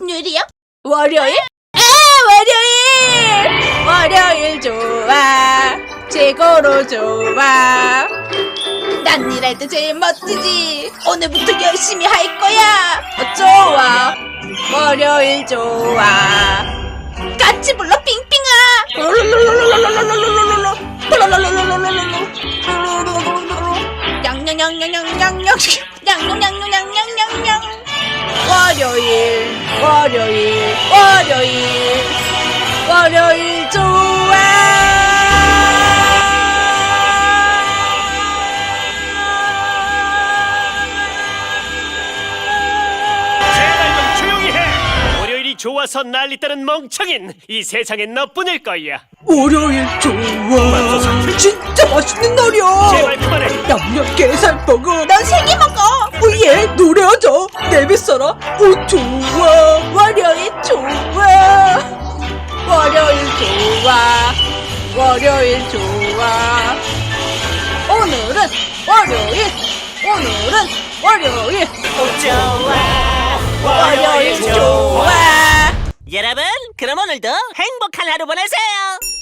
요일이요? 월요일? 아 월요일! 월요일 좋아. 최고로 좋아. 난 일할 때 제일 멋지지. 오늘부터 열심히 할 거야. 어, 좋아. 월요일 좋아. 같이 불러 빙빙아. 양양양양양양양 양양양양양양양 월요일 월요일 월요일 월요일 좋아. 제발 좀 조용히 해. 월요일이 좋아서 난리다는 멍청인 이 세상엔 너뿐일 거야. 월요일 좋아. 진짜 맛있는 날이야. 제발 그만해. 양념 게살 버거 넌 세개 먹어. 오예 노래하자 내 뱃살아. 오 좋아 월요일 좋아 오늘은 월요일 오늘은 월요일 좋아. 월요일 좋아 여러분, 그럼 오늘도 행복한 하루 보내세요.